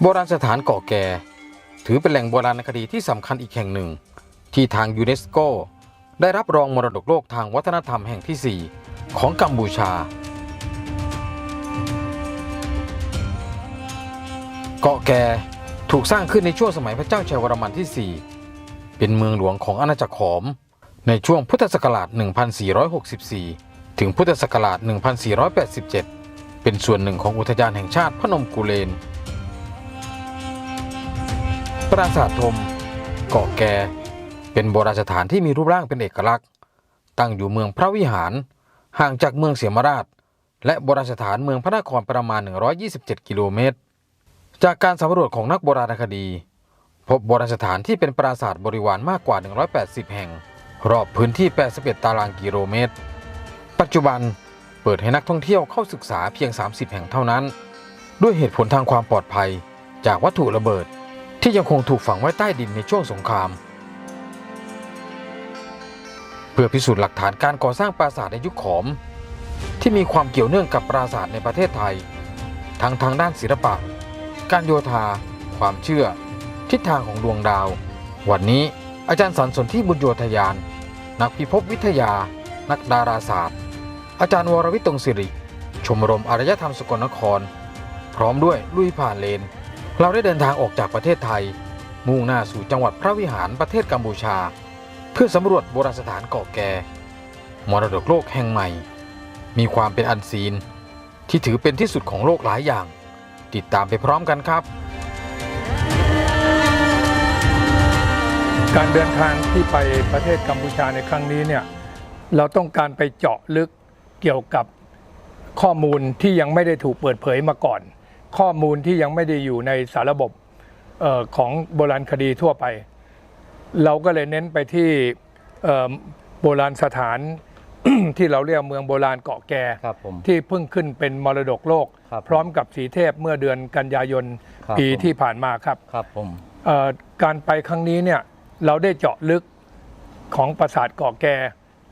โบราณสถานเกาะแก่ ถือเป็นแหล่งโบราณคดีที่สำคัญอีกแห่งหนึ่ง ที่ทางยูเนสโก ได้รับรองมรดกโลกทางวัฒนธรรมแห่งที่ 4 ของกัมพูชา เกาะแก่ถูกสร้างขึ้นในช่วงสมัยพระเจ้าชัยวรมันที่ 4 เป็นเมืองหลวงของอาณาจักรขอม ในช่วงพุทธศักราช 1464 ถึงพุทธศักราช 1487 เป็นส่วนหนึ่งของอุทยานแห่งชาติพนมกุเลน ปราสาทธมเกาะแกเป็นโบราณสถานที่มีรูปร่างเป็นเอกลักษณ์ ตั้งอยู่เมืองพระวิหาร ห่างจากเมืองเสียมราช และโบราณสถานเมืองพระนครประมาณ 127 กิโลเมตร จากการสำรวจของนักโบราณคดี พบโบราณสถานที่เป็นปราสาทบริวารมากกว่า 180 แห่ง รอบพื้นที่ 81 ตารางกิโลเมตร ปัจจุบันเปิดให้นักท่องเที่ยวเข้าศึกษาเพียง 30 แห่งเท่านั้น ด้วยเหตุผลทางความปลอดภัยจากวัตถุระเบิด ที่ยังคงถูกฝังไว้ใต้ดินในช่วงสงคราม เพื่อพิสูจน์หลักฐานการก่อสร้างปราสาทในยุคขอม ที่มีความเกี่ยวเนื่องกับปราสาทในประเทศไทย ทั้งทางด้านศิลปะ การโยธา ความเชื่อ ทิศทางของดวงดาว วันนี้อาจารย์สันสนที่บุญโยธยาน นักพิภพวิทยา นักดาราศาสตร์ อาจารย์วรวิทย์ตรงสิริ ชมรมอารยธรรมสกลนคร พร้อมด้วยลุยผ่านเลน เราได้เดินทางออกจากประเทศไทย มุ่งหน้าสู่จังหวัดพระวิหารประเทศกัมพูชา เพื่อสำรวจโบราณสถานเกาะแก่ มรดกโลกแห่งใหม่ มีความเป็นอันซีน ที่ถือเป็นที่สุดของโลกหลายอย่าง ติดตามไปพร้อมกันครับ การเดินทางที่ไปประเทศกัมพูชาในครั้งนี้เนี่ยเราต้องการไปเจาะลึกเกี่ยวกับข้อมูลที่ยังไม่ได้ถูกเปิดเผยมาก่อน ข้อมูลที่ยังไม่ได้อยู่ในสารบบเออของโบราณคดีทั่วไป เราก็เลยเน้นไปที่เอ่อโบราณสถานที่เราเรียกเมืองโบราณเกาะแก่ครับผมที่เพิ่งขึ้นเป็นมรดกโลกครับพร้อมกับสีเทพเมื่อเดือนกันยายนครับปีผมที่ผ่านมาครับครับผมเอ่อการไปครั้งนี้เนี่ยเราได้เจาะลึกของปราสาทเกาะแก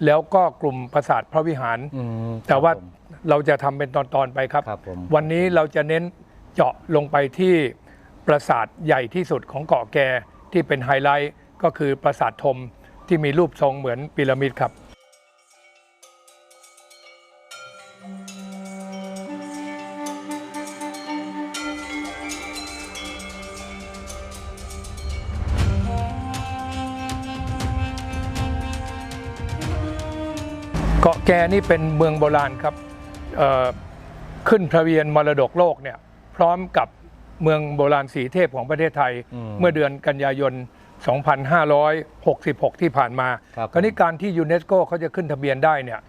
แล้วก็กลุ่มปราสาทพระวิหารอืมแต่ว่าครับผมเราจะทำเป็นตอนๆไปครับครับผมวันนี้เราจะเน้น เจาะลงไปที่ปราสาทใหญ่ที่สุดของเกาะแกที่เป็นไฮไลท์ก็คือปราสาทธมที่มีรูปทรงเหมือนพีระมิดครับเกาะแกนี่เป็นเมืองโบราณครับขึ้นทะเบียนมรดกโลกเนี่ย พร้อมกับเมืองโบราณสีเทพของประเทศไทย เมื่อเดือนกันยายน 2566 ที่ผ่านมาครับคราวนี้การที่ยูเนสโกเขาจะขึ้นทะเบียนได้เนี่ย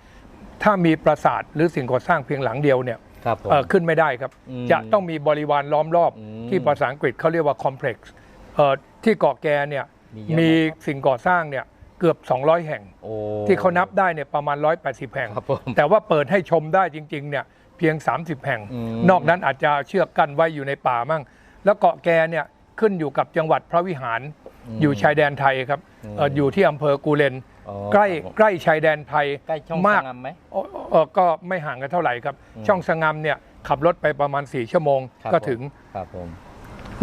ถ้ามีปราสาทหรือสิ่งก่อสร้างเพียงหลังเดียวเนี่ยครับผมเอ่อขึ้นไม่ได้ครับอืมจะต้องมีบริวารล้อมรอบอืมที่ภาษาอังกฤษเขาเรียกว่าคอมเพล็กซ์ที่เกาะแกเนี่ยมีเยอะไหมมีสิ่งก่อสร้างเนี่ยเกือบ 200 แห่งโอ้ที่เขานับได้เนี่ยประมาณ 180 แห่งครับผมแต่ว่าเปิดให้ชมได้จริงๆเนี่ยเพียง 30 แห่งอืมนอกนั้นอาจจะเชือกกั้นไว้อยู่ในป่ามั่ง แล้วเกาะแกเนี่ยขึ้นอยู่กับจังหวัดพระวิหารอยู่ชายแดนไทยครับเอ่ออยู่ที่อำเภอกูเลนอ๋อใกล้ครับผมใกล้ชายแดนไทยใกล้ช่องมากสงามไหมเอ่อเอ่อก็ไม่ห่างกันเท่าไหร่ครับอืมช่องสงามเนี่ยขับรถไปประมาณ 4 ชั่วโมงครับก็ผมถึงครับผม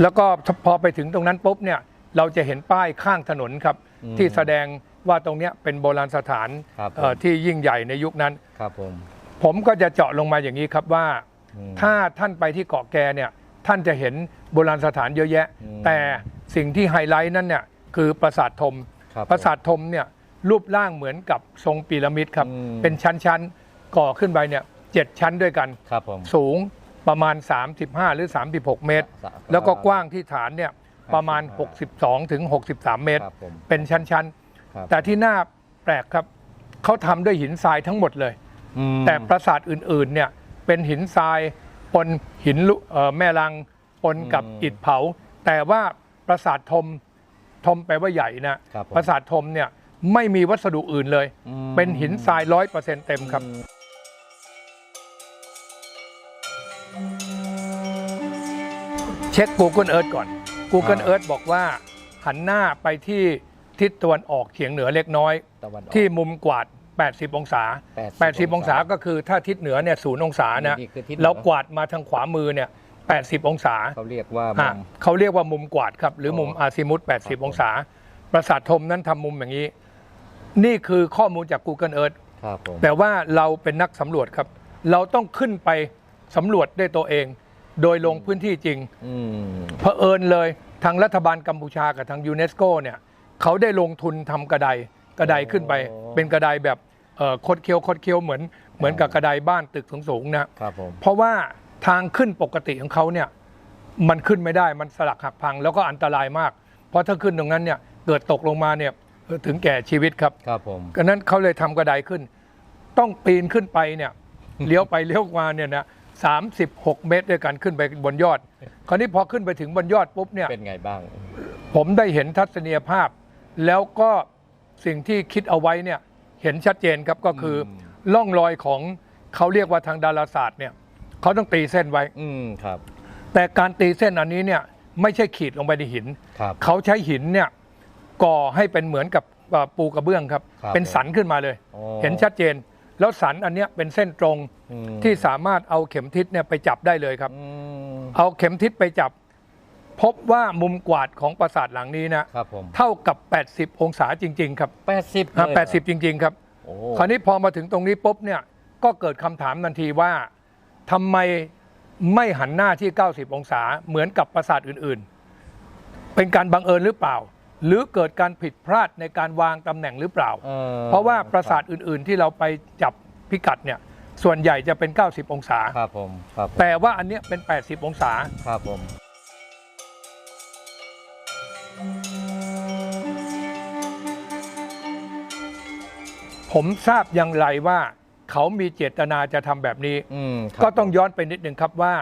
แล้วก็พอไปถึงตรงนั้นปุ๊บเนี่ยเราจะเห็นป้ายข้างถนนครับอืมที่แสดงว่าตรงเนี้ยเป็นโบราณสถานครับผมเอ่อที่ยิ่งใหญ่ในยุคนั้นครับผม ผมก็จะเจาะลงมาอย่างนี้ครับว่าอืมถ้าท่านไปที่เกาะแกเนี่ยท่านจะเห็นโบราณสถานเยอะแยะอืมแต่สิ่งที่ไฮไลท์นั่นเนี่ยคือปราสาทธมครับปราสาทธมเนี่ยรูปร่างเหมือนกับทรงพีระมิดครับอืมเป็นชั้นๆก่อขึ้นไปเนี่ยเจ็ดชั้นด้วยกันครับผมสูงประมาณ 35 หรือ 36 เมตรสะแล้วก็กว้างที่ฐานเนี่ยประมาณ 62 ถึง 63 เมตรครับผมเป็นชั้นครับๆแต่ที่น่าแปลกครับ เขาทำด้วยหินทรายทั้งหมดเลย อืม แต่ปราสาทอื่นๆเนี่ยเป็นหินทรายปนหินลุเอ่อแม่ลังปนกับอืมอิฐเผา แต่ว่าปราสาทธมธมแปลว่าใหญ่นะครับผม ปราสาทธมเนี่ยไม่มีวัสดุอื่นเลยอืมเป็นหินทรายร้อยเปอร์เซ็นต์เต็มครับ เช็ค Google Earth ก่อน Google อ่า Earth บอกว่า หันหน้าไปที่ทิศตะวันออกเฉียงเหนือเล็กน้อย ตะวันออกที่มุมกวาด 80 องศา80 80 องศาก็คือถ้าทิศเหนือเนี่ยศูนย์องศานะนี่คือทิศเหนือ เรากวาดมาทางขวามือเนี่ย 80 องศาเขาเรียกว่าอะมุม เขาเรียกว่ามุมกวาดครับ หรือมุมอ๋ออาซิมุตครับ80 องศา ปราสาทธมนั้นทำมุมอย่างนี้ นี่คือข้อมูลจาก Google Earth ครับผมแต่ว่าเราเป็นนักสำรวจครับ เราต้องขึ้นไปสำรวจด้วยตัวเอง โดยลงพื้นที่จริง อืมเผอิญเลยทางรัฐบาลกัมพูชากับทางยูเนสโกเนี่ยเขาได้ลงทุนทำกระไดกระไดขึ้นไป เป็นกระไดแบบเอ่อ คดเคี้ยวคดเคี้ยวเหมือนเหมือนกับกระไดบ้านตึกสูงๆนะครับผมเพราะว่าทางขึ้นปกติของเขาเนี่ยมันขึ้นไม่ได้มันสลักหักพังแล้วก็อันตรายมาก เพราะถ้าขึ้นตรงนั้นเนี่ยเกิดตกลงมาเนี่ยถึงแก่ชีวิตครับครับผมก็นั้นเขาเลยทำกระไดขึ้น ต้องปีนขึ้นไปเนี่ยเลี้ยวไปเลี้ยวมาเนี่ยนะสามสิบหกเมตรด้วยกันขึ้นไปบนยอด คราวนี้พอขึ้นไปถึงบนยอดปุ๊บเนี่ยเป็นไงบ้าง ผมได้เห็นทัศนียภาพ แล้วก็สิ่งที่คิดเอาไว้เนี่ย เห็นชัดเจนครับก็คืออมร่องรอยของเขาเรียกว่าทางดาราศาสตร์เนี่ยเขาต้องตีเส้นไว้อืมครับ แต่การตีเส้นอันนี้เนี่ยไม่ใช่ขีดลงไปในหินครับเขาใช้หินเนี่ยก่อให้เป็นเหมือนกับเอ่อปูกระเบื้องครับครับ เป็นสันขึ้นมาเลยอ๋อเห็นชัดเจน แล้วสันอันเนี้ยเป็นเส้นตรงอืมที่สามารถเอาเข็มทิศเนี่ยไปจับได้เลยครับอืมเอาเข็มทิศไปจับ พบว่ามุมกวาดของปราสาทหลังนี้นะครับผม เท่ากับ 80 องศาจริง ๆ ครับแปดสิบอะ80 จริง ๆ ครับ โอ้คราวนี้พอมาถึงตรงนี้ปุ๊บเนี่ยก็เกิดคำถามทันทีว่าทำไมไม่หันหน้าที่ 90 องศาเหมือนกับปราสาทอื่นๆ เป็นการบังเอิญหรือเปล่า หรือเกิดการผิดพลาดในการวางตำแหน่งหรือเปล่า ออเพราะว่าปราสาทอื่นๆ ที่เราไปจับพิกัดเนี่ยส่วนใหญ่จะเป็น 90 องศา ครับผมครับผมแต่ว่าอันเนี้ยเป็น 80 องศา ครับผม ผมทราบอย่างไรว่าเขามีเจตนาจะทำแบบนี้อืมครับก็ต้องย้อนไปนิดหนึ่งครับว่า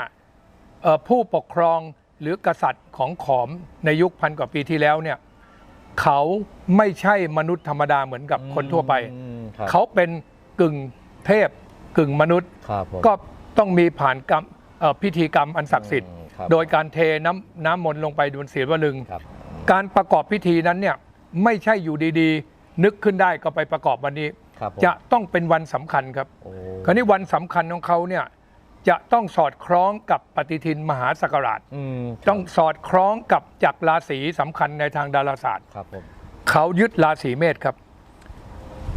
เอ่อผู้ปกครองหรือกษัตริย์ของขอมในยุคพันกว่าปีที่แล้วเนี่ยเขาไม่ใช่มนุษย์ธรรมดาเหมือนกับคนทั่วไปอืมครับเขาเป็นกึ่งเทพกึ่งมนุษย์ครับผมก็ต้องมีผ่านกรรมเอ่อพิธีกรรมอันศักดิ์สิทธิ์อืมครับโดยการเทน้ำน้ำมนต์ลงไปบนศีลวลึงครับการประกอบพิธีนั้นเนี่ยไม่ใช่อยู่ดีๆ นึกขึ้นได้ก็ไปประกอบวันนี้ ครับผมจะต้องเป็นวันสำคัญครับ โอ้คราวนี้วันสำคัญของเขาเนี่ยจะต้องสอดคล้องกับปฏิทินมหาสักราช อืมต้องสอดคล้องกับจักรราศีสำคัญในทางดาราศาสตร์ ครับผมเขายึดราศีเมษครับ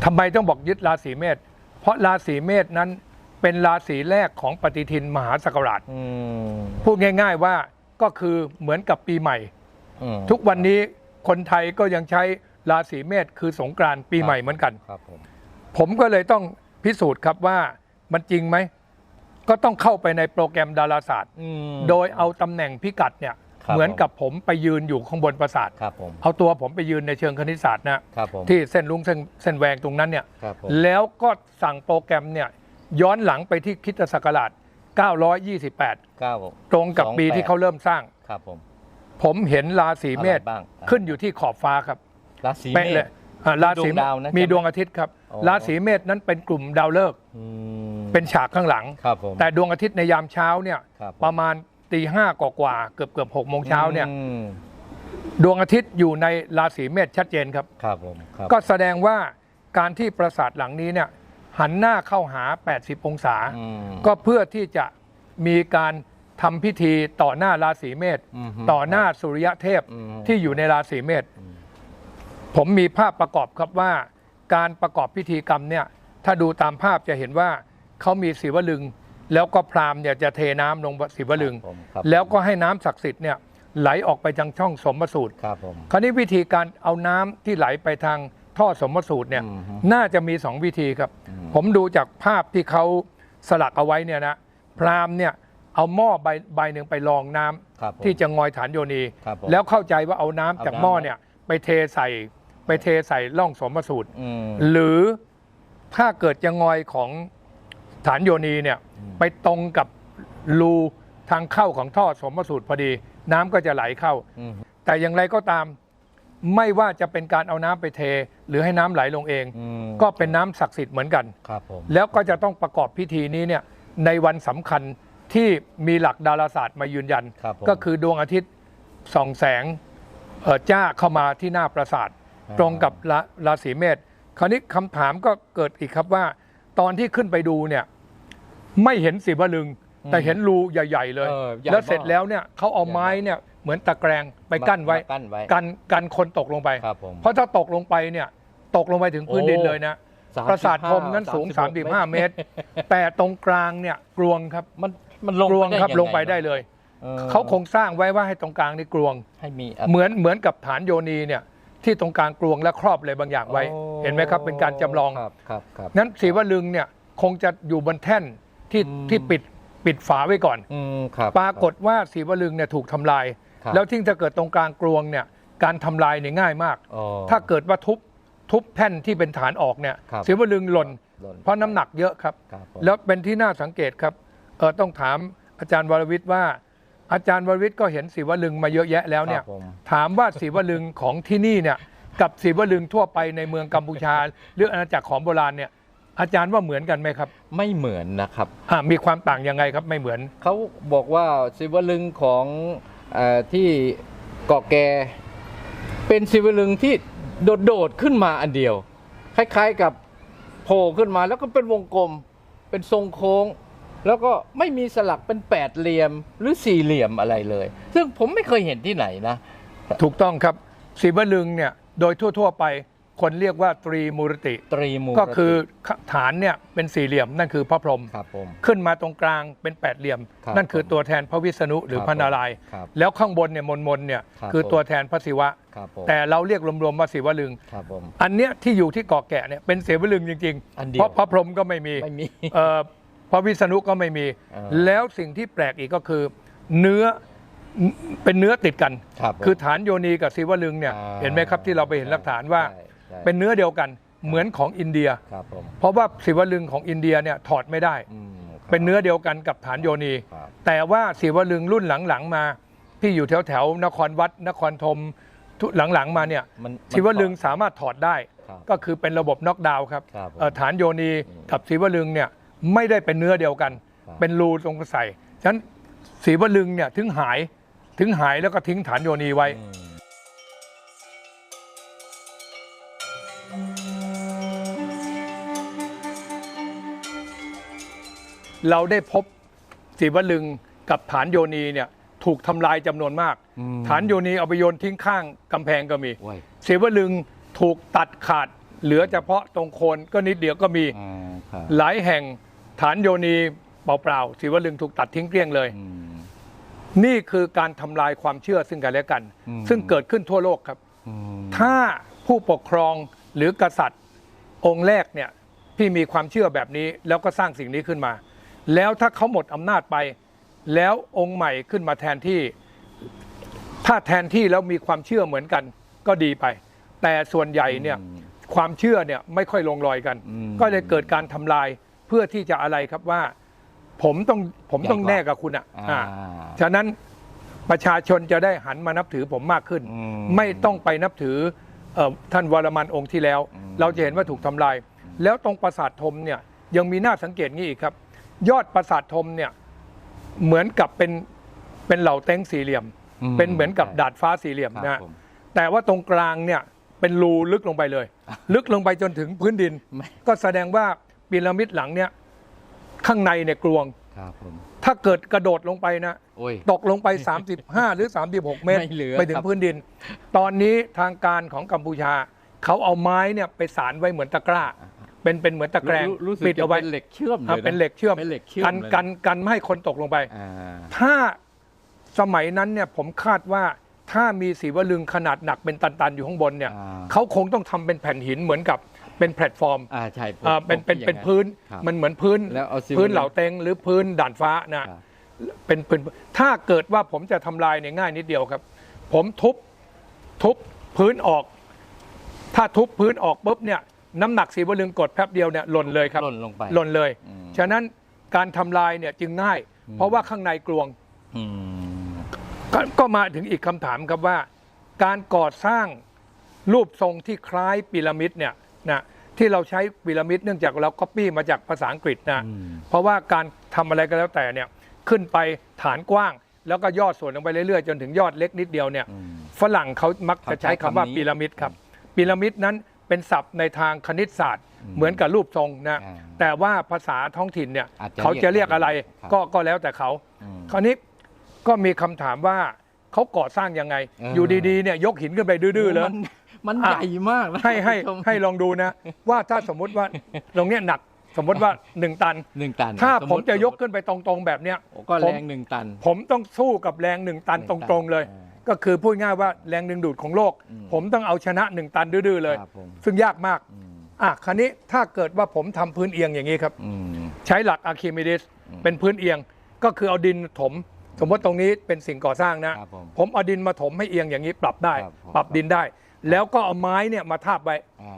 ทำไมต้องบอกยึดราศีเมษเพราะราศีเมษนั้นเป็นราศีแรกของปฏิทินมหาสักราช อืมพูดง่าย ๆว่าก็คือเหมือนกับปีใหม่ อืมทุกวันนี้คนไทยก็ยังใช้ ราศีเมษคือสงกรานต์ปีใหม่เหมือนกัน ครับผมผมก็เลยต้องพิสูจน์ครับว่ามันจริงไหม ก็ต้องเข้าไปในโปรแกรมดาราศาสตร์ อืม โดยเอาตำแหน่งพิกัดเนี่ยครับเหมือนกับผมไปยืนอยู่ข้างบนปราสาท ครับผมเอาตัวผมไปยืนในเชิงคณิตศาสตร์นะครับผมที่เส้นลุงเส้นเส้นแหวงตรงนั้นเนี่ย ครับผม แล้วก็สั่งโปรแกรมเนี่ยย้อนหลังไปที่คริดศักราช 928 เก้าตรงกับปี28ที่เขาเริ่มสร้าง ครับผมผมเห็นราศีเมษอะไรบ้าง ขึ้นอยู่ที่ขอบฟ้าครับ ราศีเป๊ะเมเลษยอ่าราศีดวงดาวนะมีใช่ไหมดวงอาทิตย์ครับ อ๋อ ราศีเมษนั้นเป็นกลุ่มดาวฤกษ์อืมเป็นฉากข้างหลัง ครับผม แต่ดวงอาทิตย์ในยามเช้าเนี่ยครับผม ประมาณตีห้ากว่าๆเกือบเกือบหกโมงเช้าเนี่ยอืมดวงอาทิตย์อยู่ในราศีเมษชัดเจนครับ ครับผมครับก็แสดงว่าการที่ปราสาทหลังนี้เนี่ยหันหน้าเข้าหา 80 องศา อืม ก็เพื่อที่จะมีการทำพิธีต่อหน้าราศีเมษอืมต่อหน้าสุริยะเทพอืม ที่อยู่ในราศีเมษ ผมมีภาพประกอบครับว่าการประกอบพิธีกรรมเนี่ยถ้าดูตามภาพจะเห็นว่าเขามีศิวลึง แล้วก็พราหมณ์เนี่ยจะเทน้ำลงศิวลึงครับผมครับแล้วก็ให้น้ำศักดิ์สิทธิ์เนี่ยไหลออกไปทางช่องสมสูตรครับผมคราวนี้วิธีการเอาน้ำที่ไหลไปทางท่อสมสูตรเนี่ยอืมฮึน่าจะมีสองวิธีครับอืมผมดูจากภาพที่เขาสลักเอาไว้เนี่ยนะพราหมณ์เนี่ยเอาหม้อใบใบหนึ่งไปรองน้ำครับผมที่จะงอยฐานโยนีครับผมแล้วเข้าใจว่าเอาน้ำเอาจากน้ำหม้อเนี่ยไปเทใส่ ไปเทใส่ร่องสมสูตรอืมหรือถ้าเกิดจะงอยของฐานโยนีเนี่ยอืมไปตรงกับรูทางเข้าของท่อสมสูตรพอดี น้ำก็จะไหลเข้าอืมแต่อย่างไรก็ตามไม่ว่าจะเป็นการเอาน้ำไปเท หรือให้น้ำไหลลงเองอืมก็เป็นน้ำศักดิ์สิทธิ์เหมือนกันครับผมแล้วก็จะต้องประกอบพิธีนี้เนี่ยในวันสำคัญที่มีหลักดาราศาสตร์มายืนยันครับผมก็คือดวงอาทิตย์ส่องแสงเอ่อจ้าเข้ามาที่หน้าปราสาทอ่า ตรงกับราราศีเมษคราวนี้คำถามก็เกิดอีกครับว่า ตอนที่ขึ้นไปดูเนี่ย ไม่เห็นศิวลึง แต่เห็นรูใหญ่ ๆ เลย เออใหญ่แล้วเสร็จมากแล้วเนี่ยเขาเอาไม้เนี่ยเหมือนตะแกรงไปกั้นไว้ มากั้นไว้กันกันคนตกลงไป ครับผมเพราะถ้าตกลงไปเนี่ย ตกลงไปถึงพื้นดินโอ้เลยนะ 35ปราสาทพรหมนั้นสูง36 35 เมตร แต่ตรงกลางเนี่ยกลวงครับมันมันลงกลวงไปได้ครับยัลงไปได้เลย ออเขาคงสร้างไว้ว่าให้ตรงกลางนี่กลวง ให้มีเหมือนเหมือนกับฐานโยนีเนี่ย ที่ตรงกลางกลวงและครอบอะไรบางอย่างไว้โอ้เห็นไหมครับ เป็นการจำลองครับครับครับนั้นศรีวลึงเนี่ยคงจะอยู่บนแท่นที่อืมที่ปิดปิดฝาไว้ก่อนอืมครับปรากฏว่าศรีวลึงเนี่ยถูกทำลายครับแล้วที่จะเกิดตรงกลางกลวงเนี่ยการทำลายเนี่ยง่ายมากอ๋อถ้าเกิดว่าทุบทุบแท่นที่เป็นฐานออกเนี่ยครับศรีวลึงหล่นหล่นเพราะน้ำหนักเยอะครับครับผมแล้วเป็นที่น่าสังเกตครับเออต้องถามอาจารย์วรวิทย์ว่า อาจารย์วรวิทย์ก็เห็นศิวลึงมาเยอะแยะแล้วเนี่ยครับผม ถามว่าศิวลึงของที่นี่เนี่ยกับศิวลึงทั่วไปในเมืองกัมพูชา หรืออาณาจักรของโบราณเนี่ยอาจารย์ว่าเหมือนกันไหมครับไม่เหมือนนะครับ อ่ามีความต่างยังไงครับไม่เหมือน เขาบอกว่าศิวลึงของเออที่เกาะแก เป็นศิวลึงที่โดดๆขึ้นมาอันเดียว คล้ายๆกับโผล่ขึ้นมาแล้วก็เป็นวงกลม เป็นทรงโค้ง แล้วก็ไม่มีสลักเป็นแปดเหลี่ยมหรือสี่เหลี่ยมอะไรเลย ซึ่งผมไม่เคยเห็นที่ไหนนะ ถูกต้องครับศิวลึงเนี่ยโดยทั่ว ๆ ไปคนเรียกว่าตรีมูรติ ตรีมูก็คือฐานเนี่ยเป็นสี่เหลี่ยมนั่นคือพระพรหมครับผม ขึ้นมาตรงกลางเป็นแปดเหลี่ยม ครับนั่นคือตัวแทนพระวิษณุหรือครับพระนารายณ์ครับแล้วข้างบนเนี่ยมนมนๆเนี่ยครับคือผมตัวแทนพระศิวะ ครับผม แต่เราเรียกรวมๆว่าศิวลึง ครับผม อันเนี้ยที่อยู่ที่เกาะแกะเนี่ยเป็นศิวลึงจริงอันๆ เดียวเพราะพระพรหมก็ไม่มีไม่มี เอ่อ พระวิษณุก็ไม่มีเออแล้วสิ่งที่แปลกอีกก็คือ เนื้อเป็นเนื้อติดกันครับผมคือฐานโยนีกับศิวลึงเนี่ยอ่าเห็นไหมครับที่เราไปเห็นหลักฐานว่าใช่ใช่เป็นเนื้อเดียวกันเหมือนของอินเดียครับผมเพราะว่าศิวลึงของอินเดียเนี่ยถอดไม่ได้อืมครับเป็นเนื้อเดียวกันกับฐานโยนีครับแต่ว่าศิวลึงรุ่นหลังๆมาที่อยู่แถวแถวๆนครวัดนครธมทุหลังๆมาเนี่ยมันศิวลึงสามารถถอดได้ครับก็คือเป็นระบบน็อกดาวน์ครับครับผมเอ่อฐานโยนีกับศิวลึงเนี่ย ไม่ได้เป็นเนื้อเดียวกันครับเป็นรูตรงใส่ฉะนั้นศิวลึงเนี่ยถึงหายถึงหายแล้วก็ทิ้งฐานโยนีไว้อืมเราได้พบศิวลึงกับฐานโยนีเนี่ยถูกทำลายจำนวนมากอืมฐานโยนีเอาไปโยนทิ้งข้างกำแพงก็มีโอ้ยศิวลึงถูกตัดขาดเหลือเฉพาะตรงโคนก็นิดเดียวก็มีอ่าครับหลายแห่ง ฐานโยนีเปล่าๆศิวลึงถูกตัดทิ้งเกลี้ยงเลยอืมนี่คือการทำลายความเชื่อซึ่งกันและกันอืมซึ่งเกิดขึ้นทั่วโลกครับอืมถ้าผู้ปกครองหรือกษัตริย์ องค์แรกเนี่ยที่มีความเชื่อแบบนี้แล้วก็สร้างสิ่งนี้ขึ้นมา แล้วถ้าเขาหมดอำนาจไป แล้วองค์ใหม่ขึ้นมาแทนที่ ถ้าแทนที่แล้วมีความเชื่อเหมือนกันก็ดีไป แต่ส่วนใหญ่เนี่ยความเชื่อเนี่ยไม่ค่อยลงรอยกันอืมก็เลยเกิดการทำลายเพื่อที่จะอะไรครับว่า ผมต้องผมต้องใหญ่กว่าแน่กับคุณอะอ่าอ่าฉะนั้นประชาชนจะได้หันมานับถือผมมากขึ้นอืมไม่ต้องไปนับถือเอ่อท่านวรมันองค์ที่แล้วอืมเราจะเห็นว่าถูกทำลาย แล้วตรงปราสาทธมเนี่ยยังมีน่าสังเกตงี้อีกครับ ยอดปราสาทธมเนี่ยเหมือนกับเป็นเป็นเหล่าเต็งสี่เหลี่ยม เป็นเหมือนกับดาดฟ้าสี่เหลี่ยมครับนะฮะผมแต่ว่าตรงกลางเนี่ยเป็นรูลึกลงไปเลย ลึกลงไปจนถึงพื้นดินไม่ก็แสดงว่า พีระมิดหลังเนี่ยข้างในเนี่ยกลวง ครับผม ถ้าเกิดกระโดดลงไปนะโอ้ย ตกลงไป 35 หรือ 36 เมตร ไม่เหลือไปถึคงรับพื้นดิน ตอนนี้ทางการของกัมพูชา เขาเอาไม้เนี่ยไปสารไว้เหมือนตะกร้า เป็นเป็นเหมือนตะแกรงรู้รู้สึกปิดเอาไว้จะเป็นเหล็กเชื่อมเลยอะนะเป็นเหล็กเชื่อมเป็นเหล็กเชื่อมกันเลยะกันกันไม่ให้คนตกลงไป อ่าถ้าสมัยนั้นเนี่ยผมคาดว่าถ้ามีสีวลึงขนาดหนักเป็นตันๆอยู่ข้างบนเนี่ย อ่า เขาคงต้องทำเป็นแผ่นหินเหมือนกับ เป็นแพลตฟอร์มอ่าใช่ผมอ่าเป็นเป็นผมคิดเป็นอย่าง พื้นครับมันเหมือนพื้นแล้วเอาซิลพื้นเหล่าเต็งหรือพื้นด่านฟ้านะครับ เป็นพื้นถ้าเกิดว่าผมจะทำลายเนี่ยง่ายนิดเดียวครับ ผมทุบทุบพื้นออก ถ้าทุบพื้นออกปุ๊บเนี่ยน้ำหนักสีวลึงกดแป๊บเดียวเนี่ยหล่นเลยครับ หล่นลงไป หล่นเลย อืม ฉะนั้นการทำลายเนี่ยจึงง่ายอืมเพราะว่าข้างในกลวงอืมกก็มาถึงอีกคำถามครับว่า การก่อสร้างรูปทรงที่คล้ายพีระมิดเนี่ยนะ ที่เราใช้พีระมิดเนื่องจากเราก๊อปปี้มาจากภาษาอังกฤษนะอืมเพราะว่าการทำอะไรก็แล้วแต่เนี่ยขึ้นไปฐานกว้าง แล้วก็ยอดส่วนลงไปเรื่อยๆ จนถึงยอดเล็กนิดเดียวเนี่ยอืมฝรั่งเขามักจะใช้คำว่าเขาใช้คำนี้พีระมิดครับพีระมิดนั้นเป็นศัพท์ในทางคณิตศาสตร์อืมเหมือนกับรูปทรงนะอ่าแต่ว่าภาษาท้องถิ่นเนี่ยอาจจะเขาจะเรียกอะไรครับก็ก็แล้วแต่เขาอืมคราวนี้ก็มีคำถามว่าเขาก่อสร้างยังไงเออออยู่ดีๆเนี่ยยกหินขึ้นไปดื้อๆเลย มันมันอะใหญ่มากนะให้ให้คุณผู้ชม ให้ลองดูนะ ว่าถ้าสมมุติว่าตรงเนี้ยหนักสมมติว่า 1 ตัน หนึ่งตันถ้าสผมติจะยกขึ้นไปตรงๆแบบเนี้ย โอ้ก็ผแรมงหนึ่งตัน ผมต้องสู้กับแรงหนึ่งตันหนึ่ตงตันรงๆเลย อ่าก็คือพูดง่ายว่าแรงดึงดูดของโลก อืม ผมต้องเอาชนะหนึ่งตันดื้อๆเลย ครับผมซึ่งยากมากอืมอะคราวนี้ถ้าเกิดว่าผมทำพื้นเอียงอย่างนี้ครับ อืม ใช้หลักอะคิมิดิสอืมเป็นพื้นเอียงก็คือเอาดินถม สมมติตรงนี้เป็นสิ่งก่อสร้างนะ ครับผมผมเอาดินมาถมให้เอียงอย่างนี้ปรับได้ ครับผมปรับดินได้ แล้วก็เอาไม้เนี่ยมาทาบไว้ อ่า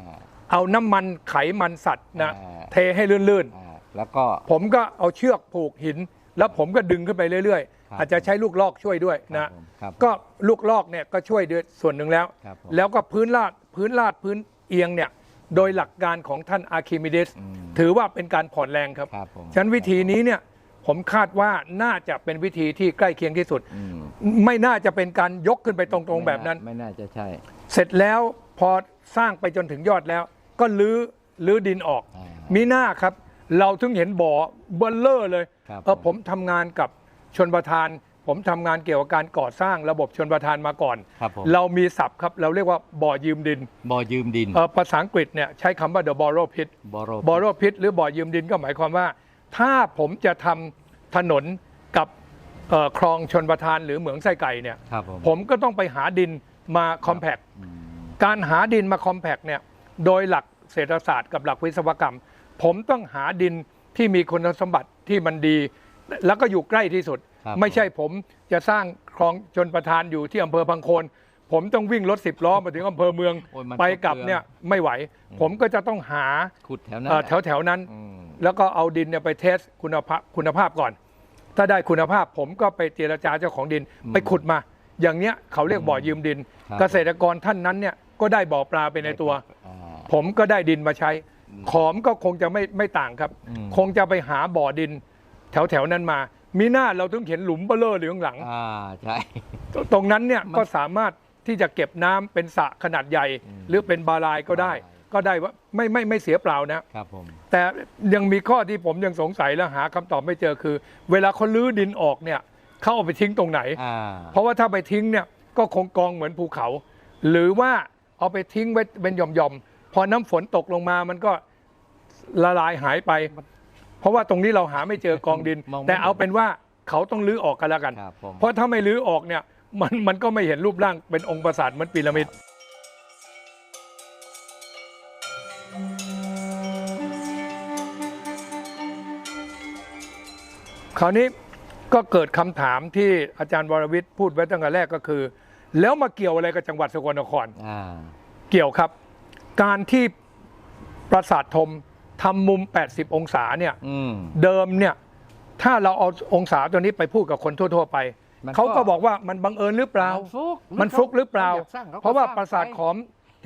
เอาน้ำมันไขมันสัตว์นะอ่า เทให้ลื่นอ่าแล้วก็ ๆ ผมก็เอาเชือกผูกหิน แล้วผมก็ดึงขึ้นไปเรื่อยครับๆ อาจจะใช้ลูกลอกช่วยด้วยครันะบผมครับก็ลูกลอกเนี่ยก็ช่วยด้วยส่วนหนึ่งแล้ว ครับผมแล้วก็พื้นลาดพื้นลาดพื้นเอียงเนี่ยโดยหลักการของท่านอาร์คิมิดิสอืม ถือว่าเป็นการผ่อนแรงครับ ครับผมฉะนั้นวิธีนี้เนี่ยผมคาดว่าน่าจะเป็นวิธีที่ใกล้เคียงที่สุด อืมไม่น่าจะเป็นการยกขึ้นไปตรงๆแบบนั้น ไม่น่าจะใช่ เสร็จแล้วพอสร้างไปจนถึงยอดแล้ว ก็ลื้อลื้อดินออกอ่ามีหน้าครับ เราถึงเห็นบ่อเบลเลอร์เลยครับเออผมทำงานกับชนประทาน ผมทำงานเกี่ยวกับการก่อสร้างระบบชนประทานมาก่อนครับผมเรามีศัพท์ครับ เราเรียกว่าบ่อยืมดิน บ่อยืมดินเออภาษาอังกฤษเนี่ยใช้คำว่า the borrow pit บอโรบอโรพิษหรือบ่อยืมดินก็หมายความว่า ถ้าผมจะทำถนนกับเอ่อคลองชนประทานหรือเหมืองไส้ไก่เนี่ยครับผมผมก็ต้องไปหาดิน มาคอมแพกอืมการหาดินมาคอมแพกเนี่ยโดยหลักเศรษฐศาสตร์กับหลักวิศวกรรม ผมต้องหาดินที่มีคุณสมบัติที่มันดี แล้วก็อยู่ใกล้ที่สุดครับไม่ใช่ผมจะสร้างคลองชนประทานอยู่ที่อำเภอพังโคน ผมต้องวิ่งรถสิบล้อมาถึงอำเภอเมืองโอ้ยมันไปกลับก็เปลืองเนี่ยไม่ไหว ผมก็จะต้องหาขุดแถวนั้นเอ่อหละแถวแถวๆนั้นอืมแล้วก็เอาดินเนี่ยไปเทสคุณภาพคุณภาพก่อน ถ้าได้คุณภาพผมก็ไปเจรจาเจ้าของดินอืมไปขุดมา อย่างเนี้ยเขาเรียกบ่อยืมดิน ครับ เกษตรกรท่านนั้นเนี่ยก็ได้บ่อปลาไปในตัว อ่า ผมก็ได้ดินมาใช้อืมขอมก็คงจะไม่ไม่ต่างครับ อืม คงจะไปหาบ่อดิน แถวแถวๆนั้นมา มีหน้าเราต้องเห็นหลุมเบลเลอร์หรือข้างหลัง อ่าใช่ ตรงนั้นเนี่ยมันก็สามารถที่จะเก็บน้ำเป็นสระขนาดใหญ่ อืมหรือเป็นบาลายก็ได้ บาลาย ก็ได้ว่าไม่ไม่ไม่เสียเปล่านะ ครับผม แต่ยังมีข้อที่ผมยังสงสัยและหาคำตอบไม่เจอคือ เวลาเขาลื้อดินออกเนี่ย เขาเอาไปทิ้งตรงไหน อ่าเพราะว่าถ้าไปทิ้งเนี่ยก็คงกองเหมือนภูเขา หรือว่าเอาไปทิ้งไว้เป็นหย่อมๆพอน้ำฝนตกลงมามันก็ละลายหายไป เพราะว่าตรงนี้เราหาไม่เจอกองดิน มองไม่แต่เอาเป็นว่าเขาต้องลื้อออกกันแล้วกัน ครับผม เพราะถ้าไม่ลื้อออกเนี่ยมันมันก็ไม่เห็นรูปร่างเป็นองค์ปราสาทเหมือนพีระมิด คราวนี้ ก็เกิดคำถามที่อาจารย์วรวิทย์พูดไว้ตั้งแต่แรกก็คือ แล้วมาเกี่ยวอะไรกับจังหวัดสกลนครอ่าเกี่ยวครับ การที่ปราสาทธมทำมุม 80 องศาเนี่ยอืมเดิมเนี่ยถ้าเราเอาองศาตัวนี้ไปพูดกับคนทั่ว ๆ ไปมันก็เขาก็บอกว่ามันบังเอิญหรือเปล่า มันฟลุกมันฟลุกหรือเปล่าขอยกสงขก็เพราะว่าสงปราสาทไปขอม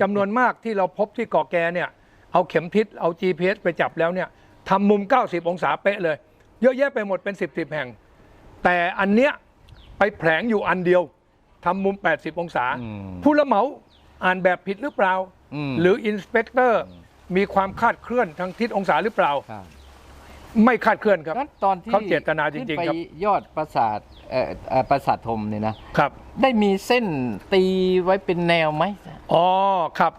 จำนวนมากที่เราพบที่เกาะแกเนี่ยเอาเข็มทิศเอา GPS ไปจับแล้วเนี่ยทำมุม 90 องศาเป๊ะเลย เยอะแยะไปหมดเป็น 10 10แห่ง แต่อันเนี้ยไปแผลงอยู่อันเดียวทำมุม 80 องศาอืมผู้ละเหมาอ่านแบบผิดหรือเปล่ามหรืออินสเปกเตอร์มีความคาดเคลื่อนทางทิศองศาหรือเปล่าครับไม่คาดเคลื่อนครับงั้นตอนที่เขาเจตนาจริงๆขึ้นไปครับยอดปราสาทเอ่อเอ่อปราสาทธมเนี่ยนะครับ ได้มีเส้นตีไว้เป็นแนวไหมอ๋อครับ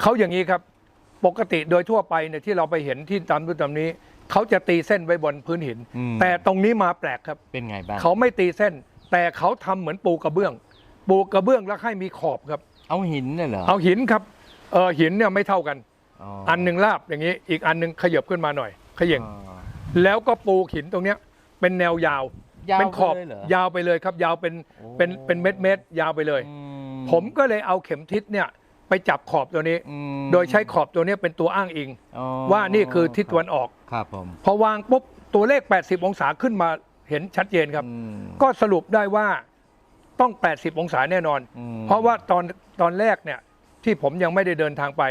เขาอย่างนี้ครับ ปกติโดยทั่วไปเนี่ยที่เราไปเห็นที่ตามรูปตามนี้ เขาจะตีเส้นไว้บนพื้นหิน อืม แต่ตรงนี้มาแปลกครับ เป็นไงบ้างเขาไม่ตีเส้น แต่เขาทำเหมือนปูกระเบื้อง ปูกระเบื้องแล้วให้มีขอบครับ เอาหินเนี่ยเหรอเอาหินครับเออหินเนี่ยไม่เท่ากันอ๋ออันหนึ่งลาบอย่างนี้ อีกอันหนึ่งขยับขึ้นมาหน่อยขย่งอ๋อ แล้วก็ปูหินตรงเนี้ยเป็นแนวยาว ยาวเป็นขอบไปเลยเหรอยาวไปเลยครับ ยาวเป็นโอ้ เป็นเป็นเม็ดเม็ดๆยาวไปเลย อืผมก็เลยเอาเข็มทิศเนี่ย ไปจับขอบตัวนี้ อืมโดยใช้ขอบตัวนี้เป็นตัวอ้างอิง อ๋อว่านี่คือทิศตะวันออก ครับผมพอวางปุ๊บตัวเลข 80 องศาขึ้นมาเห็นชัดเจนครับ อืม ก็สรุปได้ว่าต้อง 80 องศาแน่นอน อืม เพราะว่าตอนตอนแรกเนี่ยที่ผมยังไม่ได้เดินทางไป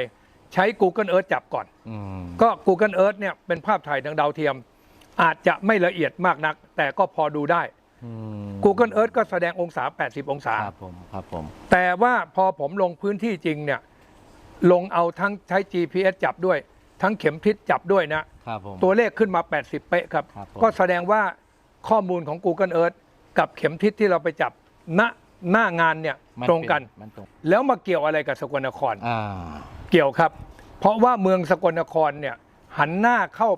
ใช้ Google Earth จับก่อน อืมก็ Google Earth เนี่ยเป็นภาพถ่ายทางดาวเทียม อาจจะไม่ละเอียดมากนัก แต่ก็พอดูได้อืม Google Earth ก็แสดงองศา 80 องศา ครับผมครับผม แต่ว่าพอผมลงพื้นที่จริงเนี่ยลงเอาทั้งใช้ GPS จับด้วย ทั้งเข็มทิศจับด้วยนะ ครับผมตัวเลขขึ้นมา 80 เป๊ะครับ ครับผม ก็แสดงว่าข้อมูลของ Google Earth กับเข็มทิศที่เราไปจับณหน้างานเนี่ยมัตรงกัน เป็มันตรงแล้วมาเกี่ยวอะไรกับสกลนคร อ่าเกี่ยวครับ เพราะว่าเมืองสกลนครเนี่ยหันหน้าเข้า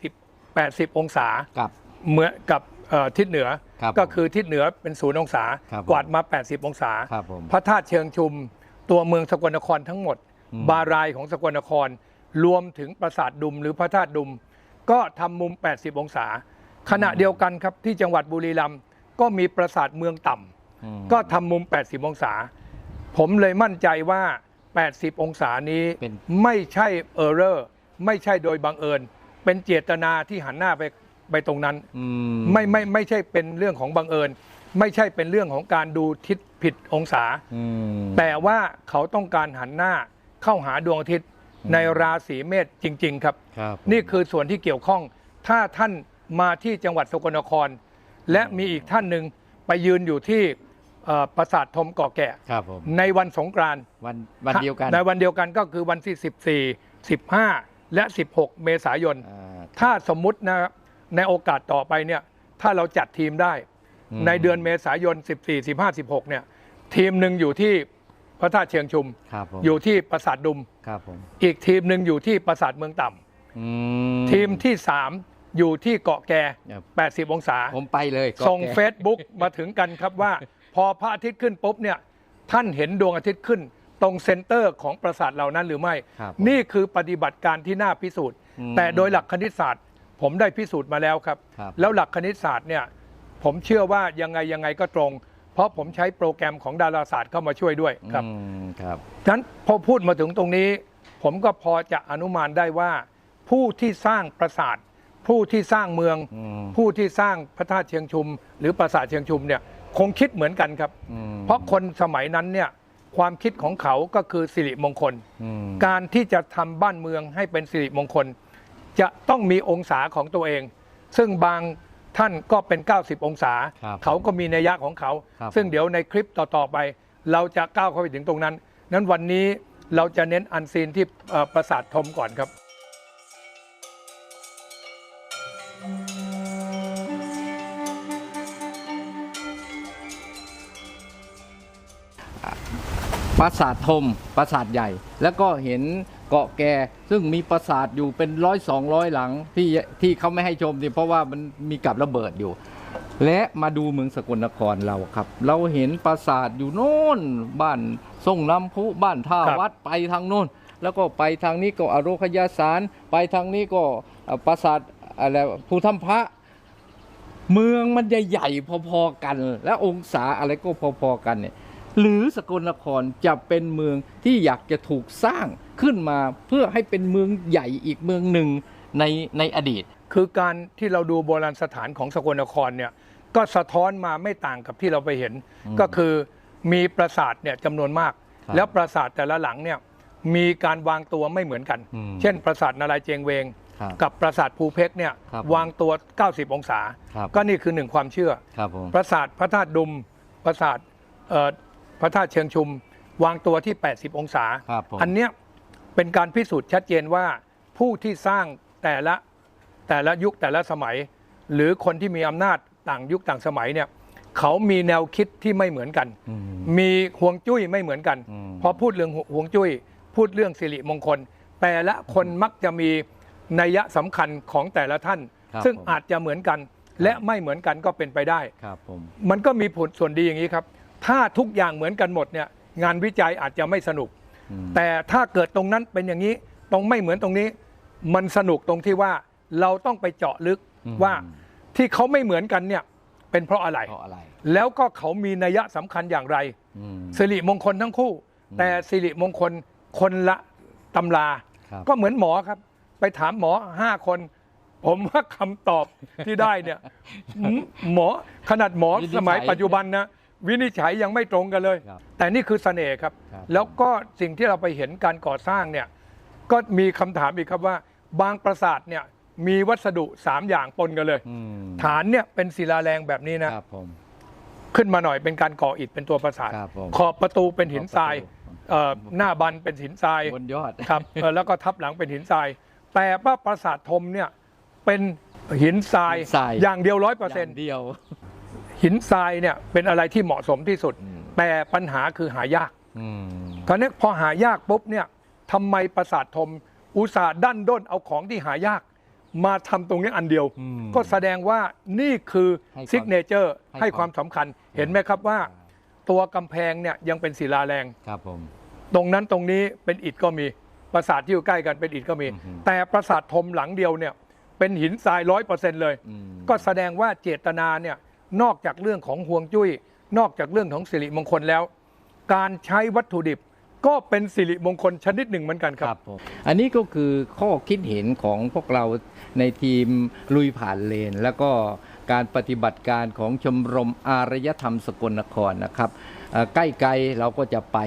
80 80 องศา กับเหมือนกับเอ่อทิศเหนือ ครับก็คือทิศเหนือเป็นศูนย์องศา ครับผมกวาดมา 80 องศา ครับผมพระธาตุเชิงชุม ตัวเมืองสกลนครทั้งหมด อืม บารายของสกลนคร รวมถึงปราสาทดุมหรือพระธาตุดุม ก็ทำมุม 80 องศา ขณะเดียวกันครับที่จังหวัดบุรีรัมย์ก็มีปราสาทเมืองต่ำ อืมก็ทำมุม 80 องศา ผมเลยมั่นใจว่า 80 องศานี้เป็นไม่ใช่เออร์เรอร์ ไม่ใช่โดยบังเอิญ เป็นเจตนาที่หันหน้าไป ไปตรงนั้น อืมไม่ไม่ไม่ใช่เป็นเรื่องของบังเอิญ ไม่ใช่เป็นเรื่องของการดูทิศผิดองศา อืม แต่ว่าเขาต้องการหันหน้าเข้าหาดวงอาทิตย์ในราศีเมษจริง ๆ ครับ ครับผมนี่คือส่วนที่เกี่ยวข้อง ถ้าท่านมาที่จังหวัดสกลนคร และมีอีกท่านหนึ่งไปยืนอยู่ที่เอ่อปราสาทธมเกาะแกะครับผมในวันสงกรานต์วันวันเดียวกันในวันเดียวกันก็คือวันที่ 14 15 และ 16 เมษายน อ่าถ้าสมมุตินะครับ ในโอกาสต่อไปเนี่ยถ้าเราจัดทีมได้อืมในเดือนเมษายน 14 15 16เนี่ยทีมหนึ่งอยู่ที่พระธาตุเชียงชุม ครับผมอยู่ที่ปราสาทดุม ครับผมอีกทีมหนึ่งอยู่ที่ปราสาทเมืองต่ำอืทีมที่ 3 อยู่ที่เกาะแกครับ80 องศา ผมไปเลยก็ส่งแกเฟซบุ๊กมาถึงกันครับว่า พอพระอาทิตย์ขึ้นปุ๊บเนี่ยท่านเห็นดวงอาทิตย์ขึ้น ตรงเซนเตอร์ของปราสาทเหล่านั้นหรือไม่ ครับผม นี่คือปฏิบัติการที่น่าพิสูจน์ อืม แต่โดยหลักคณิตศาสตร์ ผมได้พิสูจน์มาแล้วครับครับ แล้วหลักคณิตศาสตร์เนี่ยผมเชื่อว่ายังไงยังไงก็ตรง เพราะผมใช้โปรแกรมของดาราศาสตร์เข้ามาช่วยด้วยครับอืมครับฉะนั้นพอพูดมาถึงตรงนี้ ผมก็พอจะอนุมานได้ว่า ผู้ที่สร้างปราสาท ผู้ที่สร้างเมืองอืมผู้ที่สร้างพระธาตุเชียงชุม หรือปราสาทเชียงชุมเนี่ยคงคิดเหมือนกันครับอืมเพราะคนสมัยนั้นเนี่ยความคิดของเขาก็คือสิริมงคลอืมการที่จะทำบ้านเมืองให้เป็นสิริมงคล จะต้องมีองศาของตัวเอง ซึ่งบางท่านก็เป็น 90 องศา ครับเขาก็มีนัยยะของเขา ครับ ซึ่งเดี๋ยวในคลิปต่อ ๆ ไป เราจะก้าวเข้าไปถึงตรงนั้น นั้นวันนี้เราจะเน้นอันซีนที่เอ่อปราสาทธมก่อนครับ ปราสาทธมปราสาทใหญ่ แล้วก็เห็น เกาะแกซึ่งมีปราสาทอยู่เป็นร้อยสองร้อยหลังที่ที่เขาไม่ให้ชมนี่เพราะว่ามันมีกับระเบิดอยู่ และมาดูเมืองสกลนครเราครับ เราเห็นปราสาทอยู่โน่นบ้านทรงน้ำพุบ้านท่าครับวัดไปทางโน้นแล้วก็ไปทางนี้ก็อโรคยาสาร ไปทางนี้ก็เอ่อปราสาทอะไรภูถ้ำพระเมืองมันใหญ่ๆพอๆกัน และองศาอะไรก็พอๆกันเนี่ย หรือสกลนครจะเป็นเมืองที่อยากจะถูกสร้างขึ้นมาเพื่อให้เป็นเมืองใหญ่อีกเมืองหนึ่งในในอดีต คือการที่เราดูโบราณสถานของสกลนครเนี่ยก็สะท้อนมาไม่ต่างกับที่เราไปเห็นอืมก็คือมีปราสาทเนี่ยจำนวนมากครับแล้วปราสาทแต่ละหลังเนี่ยมีการวางตัวไม่เหมือนกันอืมเช่น ปราสาทนารายณ์เจงเวงครับกับปราสาทภูเพกเนี่ยครับวางตัว 90 องศาครับก็นี่คือหนึ่งความเชื่อครับผมปราสาทพระธาตุดุมปราสาทเอ่อ พระธาตุเชิงชุมวางตัวที่ 80 องศา ครับผม อันเนี้ยเป็นการพิสูจน์ชัดเจนว่าผู้ที่สร้างแต่ละแต่ละยุคแต่ละสมัย หรือคนที่มีอำนาจต่างยุคต่างสมัยเนี่ยเขามีแนวคิดที่ไม่เหมือนกัน อืม มีห่วงจุ้ยไม่เหมือนกัน อืม พอพูดเรื่องห่วงจุ้ย พูดเรื่องสิริมงคล แต่ละคนมักจะมีนัยยะสำคัญของแต่ละท่าน ครับซึ่งผม อาจจะเหมือนกัน และไม่เหมือนกันก็เป็นไปได้ ครับผม มันก็มีผลส่วนดีอย่างนี้ครับ ถ้าทุกอย่างเหมือนกันหมดเนี่ยงานวิจัยอาจจะไม่สนุกอืมแต่ถ้าเกิดตรงนั้นเป็นอย่างนี้ตรงไม่เหมือนตรงนี้ มันสนุกตรงที่ว่าเราต้องไปเจาะลึกอืมว่าที่เขาไม่เหมือนกันเนี่ยเป็นเพราะอะไรเพราะอะไรแล้วก็เขามีนัยยะสำคัญอย่างไรอืมสิริมงคลทั้งคู่ แต่สิริมงคลคนละตำราครับก็เหมือนหมอครับ ไปถามหมอห้าคน ผมว่าคำตอบที่ได้เนี่ยหมอขนาดหมอวินิจฉัยสมัยปัจจุบันนะ วินิจฉัยยังไม่ตรงกันเลย ครับแต่นี่คือเสน่ห์ครับ ครับ แล้วก็สิ่งที่เราไปเห็นการก่อสร้างเนี่ยก็มีคำถามอีกครับว่า บางปราสาทเนี่ยมีวัสดุสามอย่างปนกันเลย อืมฐานเนี่ยเป็นศิลาแรงแบบนี้นะ ครับผม ขึ้นมาหน่อยเป็นการก่ออิฐเป็นตัวปราสาทครับผมขอบประตูเป็นหินทรายเอ่อหน้าบันเป็นหินทราย บนยอด ครับเออแล้วก็ทับหลังเป็นหินทราย แต่ว่าปราสาทธมเนี่ยเป็นหินทรายหินทราย อย่างเดียวร้อยเปอร์อเซ็นย่าต์งเดียว หินทรายเนี่ยเป็นอะไรที่เหมาะสมที่สุดอืมแต่ปัญหาคือหายากอืมคราวนี้พอหายากปุ๊บเนี่ยทำไมปราสาทธมอุตสาห์ดันด้นเอาของที่หายาก มาทำตรงนี้อันเดียวอืมก็แสดงว่านี่คือให้ความซิกเนเจอร์ให้ให้ความความสำคัญเห็นไหมครับว่า ตัวกำแพงเนี่ยยังเป็นศิลาแรงครับผมตรงนั้นตรงนี้เป็นอิฐก็มีปราสาทที่อยู่ใกล้กันเป็นอิฐก็มีอือฮึแต่ปราสาทธมหลังเดียวเนี่ยเป็นหินทรายร้อยเปอร์เซ็นต์เลยอืมก็แสดงว่าเจตนาเนี่ย นอกจากเรื่องของห่วงจุ้ย นอกจากเรื่องของสิริมงคลแล้ว การใช้วัตถุดิบก็เป็นสิริมงคลชนิดหนึ่งเหมือนกันคครัรับบผมอันนี้ก็คือข้อคิดเห็นของพวกเราในทีมลุยผ่านเลน แล้วก็การปฏิบัติการของชมรมอารยธรรมสกลนครนะครับเอ่อใกล้ไกลเราก็จะไป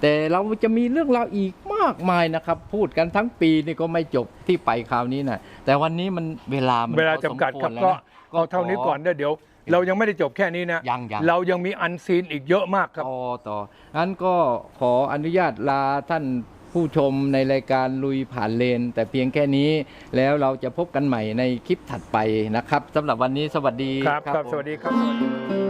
แต่เราจะมีเรื่องราวอีกมากมายนะครับ พูดกันทั้งปีนี่ก็ไม่จบที่ไปคราวนี้นะแต่วันนี้มันเวลามันเวลาพอจำกัดสมครับวแล้วก็นะเอาเท่านี้ก่อนเดี๋ยว เดี๋ยวเรายังไม่ได้จบแค่นี้นะยังยังเรายังมีอันซีนอีกเยอะมากครับต่อต่องั้นก็ขออนุญาตลาท่านผู้ชมในรายการลุยผ่านเลน แต่เพียงแค่นี้แล้วเราจะพบกันใหม่ในคลิปถัดไปนะครับสำหรับวันนี้สวัสดีครับครับผมสวัสดีครับ